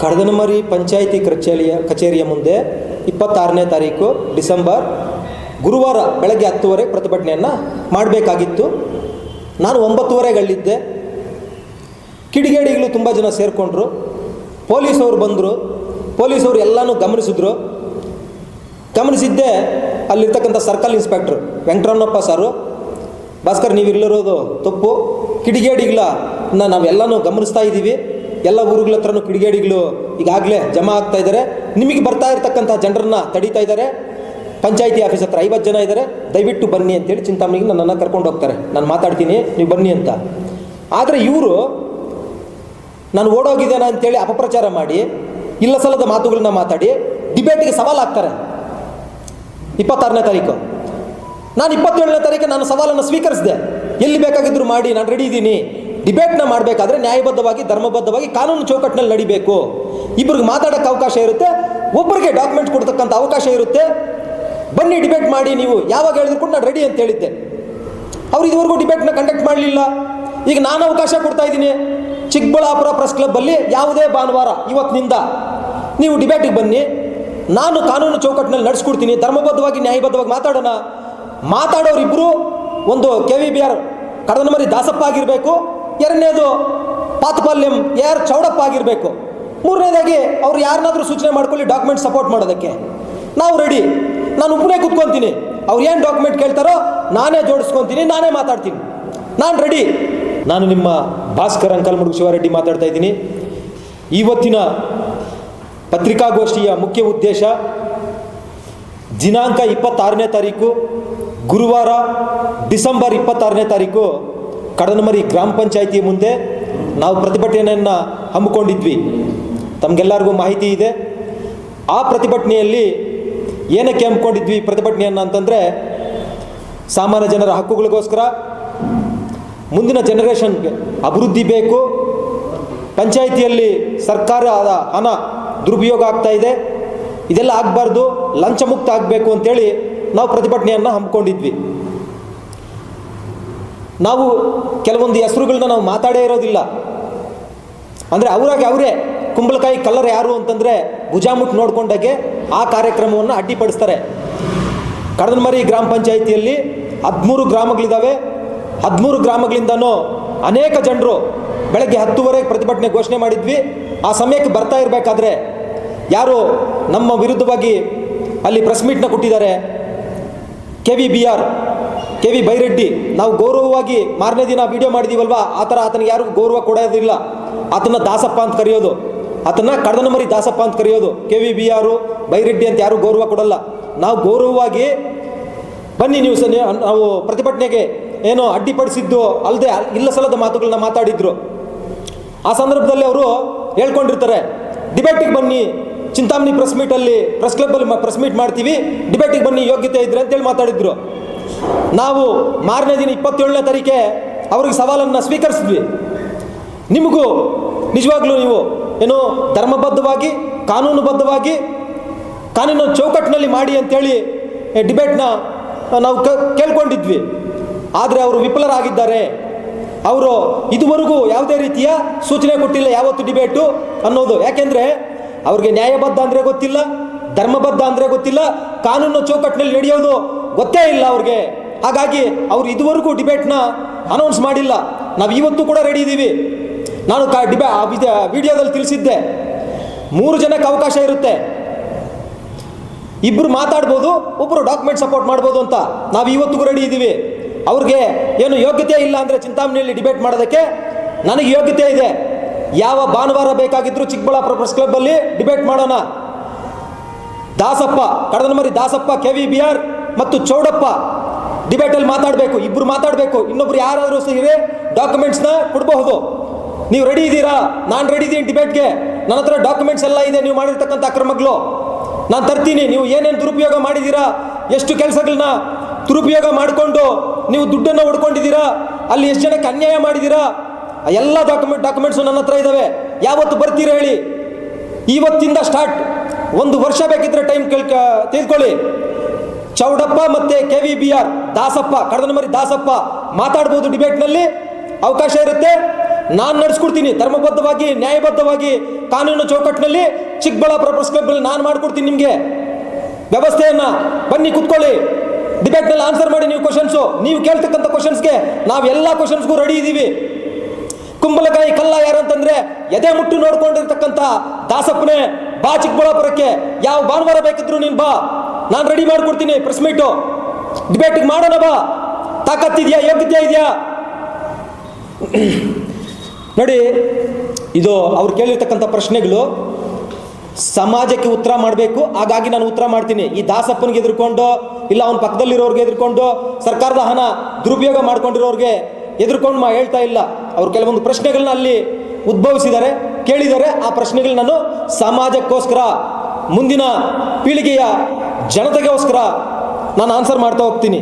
ಕಡದನಮರಿ ಪಂಚಾಯಿತಿ ಕಚೇರಿಯ ಕಚೇರಿಯ ಮುಂದೆ ಇಪ್ಪತ್ತಾರನೇ ತಾರೀಕು ಡಿಸೆಂಬರ್ ಗುರುವಾರ ಬೆಳಗ್ಗೆ ಹತ್ತುವರೆಗೆ ಪ್ರತಿಭಟನೆಯನ್ನು ಮಾಡಬೇಕಾಗಿತ್ತು. ನಾನು ಒಂಬತ್ತುವರೆಗೆ ಅಲ್ಲಿದ್ದೆ ಕಿಡಿಗೇಡಿಗಳು ತುಂಬ ಜನ ಸೇರಿಕೊಂಡ್ರು. ಪೊಲೀಸವರು ಬಂದರು. ಪೊಲೀಸವರು ಎಲ್ಲನೂ ಗಮನಿಸಿದ್ರು. ಗಮನಿಸಿದ್ದೆ ಅಲ್ಲಿರ್ತಕ್ಕಂಥ ಸರ್ಕಲ್ ಇನ್ಸ್ಪೆಕ್ಟ್ರು ವೆಂಕಟರಮಣಪ್ಪ ಸಾರು. ಭಾಸ್ಕರ್ ನೀವು ಇಲ್ಲಿರೋದು ತಪ್ಪು. ಕಿಡಿಗೇಡಿಗಳ, ನಾವೆಲ್ಲನೂ ಗಮನಿಸ್ತಾ ಇದ್ದೀವಿ. ಎಲ್ಲ ಊರುಗಳ ಹತ್ರನೂ ಕಿಡಿಗೇಡಿಗಳು ಈಗಾಗಲೇ ಜಮಾ ಆಗ್ತಾ ಇದ್ದಾರೆ. ನಿಮಗೆ ಬರ್ತಾ ಇರತಕ್ಕಂಥ ಜನರನ್ನ ತಡೀತಾ ಇದ್ದಾರೆ. ಪಂಚಾಯಿತಿ ಆಫೀಸ್ ಹತ್ರ ಐವತ್ತು ಜನ ಇದ್ದಾರೆ. ದಯವಿಟ್ಟು ಬನ್ನಿ ಅಂತೇಳಿ ಚಿಂತಾಮಣಿಗೆ ನನ್ನನ್ನು ಕರ್ಕೊಂಡು ಹೋಗ್ತಾರೆ. ನಾನು ಮಾತಾಡ್ತೀನಿ, ನೀವು ಬನ್ನಿ ಅಂತ. ಆದರೆ ಇವರು, ನಾನು ಓಡೋಗಿದ್ದೇನೆ ಅಂತೇಳಿ ಅಪಪ್ರಚಾರ ಮಾಡಿ, ಇಲ್ಲ ಸಲದ ಮಾತುಗಳನ್ನ ಮಾತಾಡಿ ಡಿಬೇಟಿಗೆ ಸವಾಲು ಹಾಕ್ತಾರೆ. ಇಪ್ಪತ್ತಾರನೇ ತಾರೀಕು. ನಾನು ಇಪ್ಪತ್ತೇಳನೇ ತಾರೀಕು ನಾನು ಸವಾಲನ್ನು ಸ್ವೀಕರಿಸಿದೆ. ಎಲ್ಲಿ ಬೇಕಾಗಿದ್ದರೂ ಮಾಡಿ, ನಾನು ರೆಡಿ ಇದ್ದೀನಿ. ಡಿಬೇಟ್ನ ಮಾಡಬೇಕಾದ್ರೆ ನ್ಯಾಯಬದ್ಧವಾಗಿ, ಧರ್ಮಬದ್ಧವಾಗಿ ಕಾನೂನು ಚೌಕಟ್ಟಿನಲ್ಲಿ ನಡಿಬೇಕು. ಇಬ್ಬರಿಗೆ ಮಾತಾಡೋಕ್ಕೆ ಅವಕಾಶ ಇರುತ್ತೆ, ಒಬ್ಬರಿಗೆ ಡಾಕ್ಯುಮೆಂಟ್ ಕೊಡ್ತಕ್ಕಂಥ ಅವಕಾಶ ಇರುತ್ತೆ. ಬನ್ನಿ ಡಿಬೇಟ್ ಮಾಡಿ ನೀವು, ಯಾವಾಗ ಹೇಳಿದ್ರು ಕೂಡ ನಾನು ರೆಡಿ ಅಂತ ಹೇಳಿದ್ದೆ. ಅವ್ರು ಇದುವರೆಗೂ ಡಿಬೇಟ್ನ ಕಂಡಕ್ಟ್ ಮಾಡಲಿಲ್ಲ. ಈಗ ನಾನು ಅವಕಾಶ ಕೊಡ್ತಾ ಇದ್ದೀನಿ. ಚಿಕ್ಕಬಳ್ಳಾಪುರ ಪ್ರೆಸ್ ಕ್ಲಬ್ಬಲ್ಲಿ ಯಾವುದೇ ಭಾನುವಾರ, ಇವತ್ತಿನಿಂದ ನೀವು ಡಿಬೇಟಿಗೆ ಬನ್ನಿ. ನಾನು ಕಾನೂನು ಚೌಕಟ್ಟಿನಲ್ಲಿ ನಡೆಸ್ಕೊಡ್ತೀನಿ, ಧರ್ಮಬದ್ಧವಾಗಿ, ನ್ಯಾಯಬದ್ಧವಾಗಿ ಮಾತಾಡೋಣ. ಮಾತಾಡೋರಿಬ್ಬರು ಒಂದು K V B R Kadanamari Dasappa ಆಗಿರಬೇಕು. ಎರಡನೇದು ಪಾತ್ಪಲ್ಯಂ ಎ ಚೌಡಪ್ಪ ಆಗಿರಬೇಕು. ಮೂರನೇದಾಗಿ ಅವ್ರು ಯಾರನ್ನಾದ್ರೂ ಸೂಚನೆ ಮಾಡ್ಕೊಳ್ಳಿ ಡಾಕ್ಯುಮೆಂಟ್ ಸಪೋರ್ಟ್ ಮಾಡೋದಕ್ಕೆ. ನಾವು ರೆಡಿ ನಾನು ಒಬ್ಬನೇ ಕುತ್ಕೊತೀನಿ. ಅವ್ರು ಏನು ಡಾಕ್ಯುಮೆಂಟ್ ಕೇಳ್ತಾರೋ, ನಾನೇ ಜೋಡಿಸ್ಕೊತೀನಿ, ನಾನೇ ಮಾತಾಡ್ತೀನಿ. ನಾನು ರೆಡಿ ನಾನು ನಿಮ್ಮ ಭಾಸ್ಕರ್ ಅಂಕಲ್ಮುಡುಗು ಶಿವಾರೆಡ್ಡಿ ಮಾತಾಡ್ತಾ ಇದ್ದೀನಿ. ಇವತ್ತಿನ ಪತ್ರಿಕಾಗೋಷ್ಠಿಯ ಮುಖ್ಯ ಉದ್ದೇಶ, ದಿನಾಂಕ ಇಪ್ಪತ್ತಾರನೇ ತಾರೀಕು, ಗುರುವಾರ ಡಿಸೆಂಬರ್ ಇಪ್ಪತ್ತಾರನೇ ತಾರೀಕು ಕಡನಮರಿ ಗ್ರಾಮ ಪಂಚಾಯಿತಿ ಮುಂದೆ ನಾವು ಪ್ರತಿಭಟನೆಯನ್ನು ಹಮ್ಮಿಕೊಂಡಿದ್ವಿ. ತಮಗೆಲ್ಲರಿಗೂ ಮಾಹಿತಿ ಇದೆ. ಆ ಪ್ರತಿಭಟನೆಯಲ್ಲಿ ಏನಕ್ಕೆ ಹಮ್ಮಿಕೊಂಡಿದ್ವಿ ಪ್ರತಿಭಟನೆಯನ್ನು ಅಂತಂದರೆ ಸಾಮಾನ್ಯ ಜನರ ಹಕ್ಕುಗಳಿಗೋಸ್ಕರ ಮುಂದಿನ ಜನರೇಷನ್ಗೆ ಅಭಿವೃದ್ಧಿ ಬೇಕು. ಪಂಚಾಯಿತಿಯಲ್ಲಿ ಸರ್ಕಾರ ಹಣ ದುರುಪಯೋಗ ಆಗ್ತಾ ಇದೆ. ಇದೆಲ್ಲ ಆಗಬಾರ್ದು. ಲಂಚ ಮುಕ್ತ ಆಗಬೇಕು ಅಂತೇಳಿ ನಾವು ಪ್ರತಿಭಟನೆಯನ್ನು ಹಮ್ಮಿಕೊಂಡಿದ್ವಿ. ನಾವು ಕೆಲವೊಂದು ಹೆಸರುಗಳನ್ನ ನಾವು ಮಾತಾಡೇ ಇರೋದಿಲ್ಲ. ಅಂದರೆ ಅವರಾಗಿ ಅವರೇ, ಕುಂಬಳಕಾಯಿ ಕಲ್ಲರ್ ಯಾರು ಅಂತಂದರೆ ಭುಜಾಮುಟ್ ನೋಡ್ಕೊಂಡಾಗೆ ಆ ಕಾರ್ಯಕ್ರಮವನ್ನು ಅಡ್ಡಿಪಡಿಸ್ತಾರೆ. ಕಡದಮರಿ ಗ್ರಾಮ ಪಂಚಾಯಿತಿಯಲ್ಲಿ ಹದಿಮೂರು ಗ್ರಾಮಗಳಿದ್ದಾವೆ ಹದಿಮೂರು ಗ್ರಾಮಗಳಿಂದನೂ ಅನೇಕ ಜನರು ಬೆಳಗ್ಗೆ ಹತ್ತುವರೆಗೆ ಪ್ರತಿಭಟನೆ ಘೋಷಣೆ ಮಾಡಿದ್ವಿ. ಆ ಸಮಯಕ್ಕೆ ಬರ್ತಾ ಇರಬೇಕಾದ್ರೆ ಯಾರು ನಮ್ಮ ವಿರುದ್ಧವಾಗಿ ಅಲ್ಲಿ ಪ್ರೆಸ್ ಮೀಟ್ನ ಕೊಟ್ಟಿದ್ದಾರೆ. K V B R. K V Byreddy, ನಾವು ಗೌರವವಾಗಿ ಮಾರನೇ ದಿನ ವಿಡಿಯೋ ಮಾಡಿದೀವಲ್ವಾ? ಆ ಥರ ಆತನಿಗೆ ಯಾರಿಗೂ ಗೌರವ ಕೊಡೋದಿಲ್ಲ. ಆತನ ದಾಸಪ್ಪ ಅಂತ ಕರೆಯೋದು. ಆತನ ಕಡದನಮರಿ ದಾಸಪ್ಪ ಅಂತ ಕರೆಯೋದು. ಕೆ ವಿ ಬಿ ಆರು, ಬೈರೆಡ್ಡಿ ಅಂತ ಯಾರು ಗೌರವ ಕೊಡಲ್ಲ. ನಾವು ಗೌರವವಾಗಿ ಬನ್ನಿ ನೀವು ಸ ನಾವು ಪ್ರತಿಭಟನೆಗೆ ಏನೋ ಅಡ್ಡಿಪಡಿಸಿದ್ದು ಅಲ್ಲದೆ ಇಲ್ಲ ಸಲದ ಮಾತುಗಳನ್ನ ಮಾತಾಡಿದ್ರು. ಆ ಸಂದರ್ಭದಲ್ಲಿ ಅವರು ಹೇಳ್ಕೊಂಡಿರ್ತಾರೆ, ಡಿಬೇಟಿಗೆ ಬನ್ನಿ, ಚಿಂತಾಮಣಿ ಪ್ರೆಸ್ ಮೀಟಲ್ಲಿ ಪ್ರೆಸ್ ಕ್ಲಬ್ಬಲ್ಲಿ ಪ್ರೆಸ್ ಮೀಟ್ ಮಾಡ್ತೀವಿ. ಡಿಬೇಟಿಗೆ ಬನ್ನಿ, ಯೋಗ್ಯತೆ ಇದ್ರೆ ಅಂತೇಳಿ ಮಾತಾಡಿದ್ರು. ನಾವು ಮಾರನೇ ದಿನ ಇಪ್ಪತ್ತೇಳನೇ ತಾರೀಕೆ ಅವ್ರಿಗೆ ಸವಾಲನ್ನು ಸ್ವೀಕರಿಸಿದ್ವಿ. ನಿಮಗೂ ನಿಜವಾಗ್ಲೂ ನೀವು ಏನು ಧರ್ಮಬದ್ಧವಾಗಿ, ಕಾನೂನುಬದ್ಧವಾಗಿ, ಕಾನೂನು ಚೌಕಟ್ಟಿನಲ್ಲಿ ಮಾಡಿ ಅಂತೇಳಿ ಡಿಬೇಟ್ನ ನಾವು ಕ, ಕೇಳ್ಕೊಂಡಿದ್ವಿ. ಆದರೆ ಅವರು ವಿಫಲರಾಗಿದ್ದಾರೆ. ಅವರು ಇದುವರೆಗೂ ಯಾವುದೇ ರೀತಿಯ ಸೂಚನೆ ಕೊಟ್ಟಿಲ್ಲ ಯಾವತ್ತು ಡಿಬೇಟು ಅನ್ನೋದು. ಯಾಕೆಂದರೆ ಅವ್ರಿಗೆ ನ್ಯಾಯಬದ್ಧ ಅಂದರೆ ಗೊತ್ತಿಲ್ಲ, ಧರ್ಮಬದ್ಧ ಅಂದರೆ ಗೊತ್ತಿಲ್ಲ, ಕಾನೂನು ಚೌಕಟ್ಟಿನಲ್ಲಿ ನಡೆಯೋದು ಗೊತ್ತೇ ಇಲ್ಲ ಅವ್ರಿಗೆ. ಹಾಗಾಗಿ ಅವ್ರು ಇದುವರೆಗೂ ಡಿಬೇಟ್ನ ಅನೌನ್ಸ್ ಮಾಡಿಲ್ಲ. ನಾವು ಇವತ್ತು ಕೂಡ ರೆಡಿ ಇದ್ದೀವಿ ನಾನು ಕಾ ವಿಡಿಯೋದಲ್ಲಿ ತಿಳಿಸಿದ್ದೆ. ಮೂರು ಜನಕ್ಕೆ ಅವಕಾಶ ಇರುತ್ತೆ. ಇಬ್ಬರು ಮಾತಾಡ್ಬೋದು ಒಬ್ಬರು ಡಾಕ್ಯುಮೆಂಟ್ ಸಪೋರ್ಟ್ ಮಾಡ್ಬೋದು ಅಂತ. ನಾವು ಇವತ್ತಿಗೂ ರೆಡಿ ಇದ್ದೀವಿ ಅವ್ರಿಗೆ ಏನು ಯೋಗ್ಯತೆ ಇಲ್ಲ ಅಂದರೆ ಚಿಂತಾಮಣಿಯಲ್ಲಿ ಡಿಬೇಟ್ ಮಾಡೋದಕ್ಕೆ ನನಗೆ ಯೋಗ್ಯತೆ ಇದೆ. ಯಾವ ಭಾನುವಾರ ಬೇಕಾಗಿದ್ದರೂ ಚಿಕ್ಕಬಳ್ಳಾಪುರ ಪ್ರೆಸ್ ಕ್ಲಬ್ಬಲ್ಲಿ ಡಿಬೇಟ್ ಮಾಡೋಣ. Dasappa Kadadanamari Dasappa, K V B R ಮತ್ತು ಚೌಡಪ್ಪ ಡಿಬೇಟಲ್ಲಿ ಮಾತಾಡಬೇಕು ಇಬ್ಬರು ಮಾತಾಡಬೇಕು, ಇನ್ನೊಬ್ರು ಯಾರಾದರೂ ಸೇರಿ ಡಾಕ್ಯುಮೆಂಟ್ಸ್ನ ಕೊಡಬಹುದು. ನೀವು ರೆಡಿ ಇದ್ದೀರಾ? ನಾನು ರೆಡಿ ಇದ್ದೀನಿ ಡಿಬೇಟ್ಗೆ ನನ್ನ ಹತ್ರ ಡಾಕ್ಯುಮೆಂಟ್ಸ್ ಎಲ್ಲ ಇದೆ, ನೀವು ಮಾಡಿರ್ತಕ್ಕಂಥ ಅಕ್ರಮಗಳು. ನಾನು ತರ್ತೀನಿ, ನೀವು ಏನೇನು ದುರುಪಯೋಗ ಮಾಡಿದ್ದೀರಾ? ಎಷ್ಟು ಕೆಲಸಗಳನ್ನ ದುರುಪಯೋಗ ಮಾಡಿಕೊಂಡು ನೀವು ದುಡ್ಡನ್ನು ಹೊಡ್ಕೊಂಡಿದ್ದೀರಾ? ಅಲ್ಲಿ ಎಷ್ಟು ಜನಕ್ಕೆ ಅನ್ಯಾಯ ಮಾಡಿದ್ದೀರಾ? ಆ ಎಲ್ಲ ಡಾಕ್ಯುಮೆಂಟ್ ಡಾಕ್ಯುಮೆಂಟ್ಸು ನನ್ನ ಹತ್ರ ಇದ್ದಾವೆ ಯಾವತ್ತು ಬರ್ತೀರಾ ಹೇಳಿ? ಇವತ್ತಿಂದ ಸ್ಟಾರ್ಟ್ ಒಂದು ವರ್ಷ ಬೇಕಿದ್ರೆ ಟೈಮ್ ಕೇಳ್ಕ ತಿಳ್ಕೊಳ್ಳಿ ಚೌಡಪ್ಪ ಮತ್ತೆ K V B R Dasappa Kadadanamari Dasappa ಮಾತಾಡ್ಬೋದು ಡಿಬೇಟ್ನಲ್ಲಿ ಅವಕಾಶ ಇರುತ್ತೆ. ನಾನು ನಡೆಸ್ಕೊಡ್ತೀನಿ, ಧರ್ಮಬದ್ಧವಾಗಿ, ನ್ಯಾಯಬದ್ಧವಾಗಿ ಕಾನೂನು ಚೌಕಟ್ಟಿನಲ್ಲಿ ಚಿಕ್ಕಬಳ್ಳಾಪುರ ಪ್ರೆಸ್ ನಾನು ಮಾಡ್ಕೊಡ್ತೀನಿ ನಿಮಗೆ. ವ್ಯವಸ್ಥೆಯನ್ನ ಬನ್ನಿ ಕುತ್ಕೊಳ್ಳಿ. ಡಿಬೇಟ್ನಲ್ಲಿ ಆನ್ಸರ್ ಮಾಡಿ ನೀವು ಕ್ವಶನ್ಸು ನೀವು ಕೇಳ್ತಕ್ಕಂಥ ಕ್ವಶನ್ಸ್ಗೆ ನಾವು ಎಲ್ಲ ಕ್ವಶನ್ಸ್ಗೂ ರೆಡಿ ಇದ್ದೀವಿ ಕುಂಬಳಕಾಯಿ ಕಲ್ಲ ಯಾರಂತಂದ್ರೆ ಎದೆ ಮುಟ್ಟು ನೋಡ್ಕೊಂಡಿರ್ತಕ್ಕಂಥ ದಾಸಪ್ಪನೇ ಬಾ ಚಿಕ್ಕಬಳ್ಳಾಪುರಕ್ಕೆ. ಯಾವ ಭಾನುವಾರ ಬೇಕಿದ್ರು ನೀನು ಬಾ. ನಾನು ರೆಡಿ ಮಾಡ್ಕೊಡ್ತೀನಿ ಪ್ರೆಸ್ ಮೀಟು ಡಿಬೇಟಿಗೆ ಮಾಡೋಣ ಬಾ. ತಾಕತ್ತಿದೆಯಾ ಯೋಗ್ಯತೆ ಇದೆಯಾ? ನೋಡಿ, ಇದು ಅವ್ರು ಕೇಳಿರ್ತಕ್ಕಂಥ ಪ್ರಶ್ನೆಗಳು. ಸಮಾಜಕ್ಕೆ ಉತ್ತರ ಮಾಡಬೇಕು, ಹಾಗಾಗಿ ನಾನು ಉತ್ತರ ಮಾಡ್ತೀನಿ. ಈ ದಾಸಪ್ಪನಿಗೆ ಎದುರುಕೊಂಡು, ಇಲ್ಲ ಅವನ ಪಕ್ಕದಲ್ಲಿರೋರಿಗೆ ಎದುರುಕೊಂಡು, ಸರ್ಕಾರದ ಹಣ ದುರುಪಯೋಗ ಮಾಡ್ಕೊಂಡಿರೋರಿಗೆ ಎದುರುಕೊಂಡು ಮಾ ಹೇಳ್ತಾ ಇಲ್ಲ. ಅವ್ರು ಕೆಲವೊಂದು ಪ್ರಶ್ನೆಗಳನ್ನ ಅಲ್ಲಿ ಉದ್ಭವಿಸಿದ್ದಾರೆ, ಕೇಳಿದ್ದಾರೆ. ಆ ಪ್ರಶ್ನೆಗಳು ನಾನು ಸಮಾಜಕ್ಕೋಸ್ಕರ ಮುಂದಿನ ಪೀಳಿಗೆಯ ಜನತೆಗೋಸ್ಕರ ನಾನು ಆನ್ಸರ್ ಮಾಡ್ತಾ ಹೋಗ್ತೀನಿ.